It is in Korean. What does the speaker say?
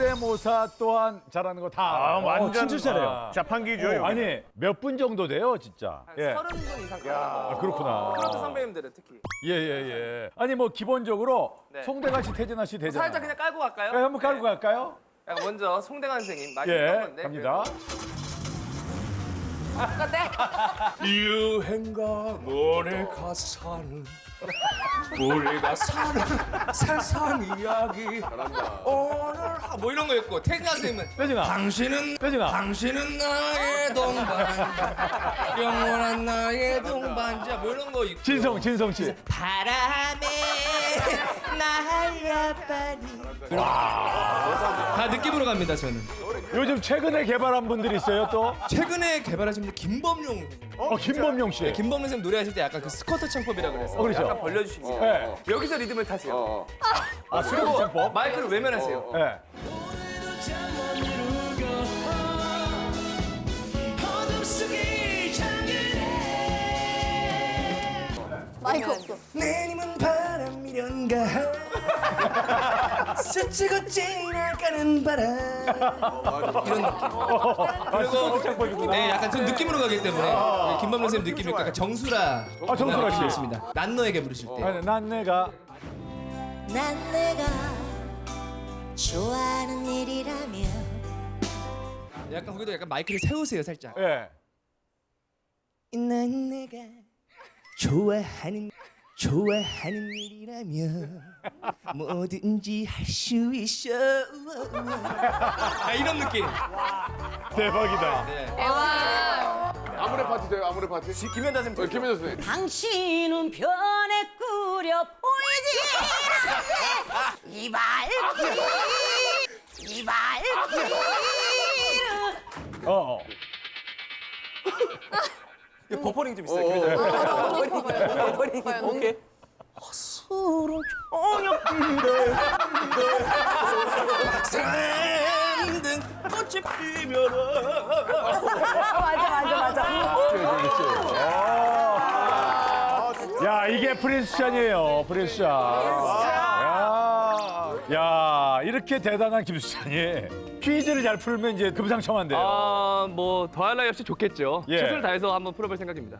성대모사 또한 잘하는 거 다. 아, 완전 진짜 잘해요. 자판기죠. 어, 여기. 아니 몇 분 정도 돼요, 진짜? 예. 서른 분 이상 아, 그렇구나. 트로트 선배님들은 특히 예, 예, 예. 아니 뭐 기본적으로 네. 송대관 씨, 태진아 씨 되잖아요. 살짝 그냥 깔고 갈까요? 예, 한번 깔고 네. 갈까요? 야, 먼저 송대관 선생님 많이 예, 했던 건데 갑니다. 유행가 노래 가 사는 노래가 사는 세상 이야기. 오늘 하- 뭐 이런 거 있고 태진아 선생님은 당신은 태진아. 당신은 나의 동반자 영원한 나의 동반자 뭐 이런 거 있고. 진성, 진성 씨. 바람에 날아가니. 다 느낌으로 갑니다 저는 요즘 최근에 개발한 분들이 있어요, 또? 최근에 개발하신 분 김범용 어, 김범용 씨. 김범용 선생님 노래하실 때 약간 그 스쿼트 창법이라 그래서 어, 그렇죠. 약간 벌려주시면 예. 여기서 리듬을 타세요. 아, 수영 창법? 마이크를 외면하세요. 예. 마이크 없어. 내 님은 바람이련가 스치고 지나가는 바람. 이런 느낌. 아, 창법이구나. 네 약간 좀 느낌으로 가기 때문에 네, 김범용 선생님 느낌이 약간 정수라. 아, 정수라 씨. 있습니다. 난 너에게 부르실 때. 아니, 난 내가. 난 내가 좋아하는 일이라면. 약간 거기도 약간 마이크를 세우세요 살짝. 예. 난 내가 좋아하는 좋아하는 일이라면 뭐든지 할 수 있어 아, 이런 느낌 대박이다. 아무래 파티 돼요, 아무래 파티? 김현자 선생님 어, 김현자 선생님. 당신은 변해 꾸려 보이지 이발길 이발길 어, 어. 버퍼링 좀 있어요. 김현자 선생님. 버퍼링. 오케이. 산등 꽃이 피면은 야, 이게 프린스찬이에요, 프린스찬. 야, 야, 이렇게 대단한 김수찬이 퀴즈를 잘 풀면 이제 금상첨화인데요. 아, 뭐 더할 나위 없이 좋겠죠. 예. 최선을 다해서 한번 풀어볼 생각입니다.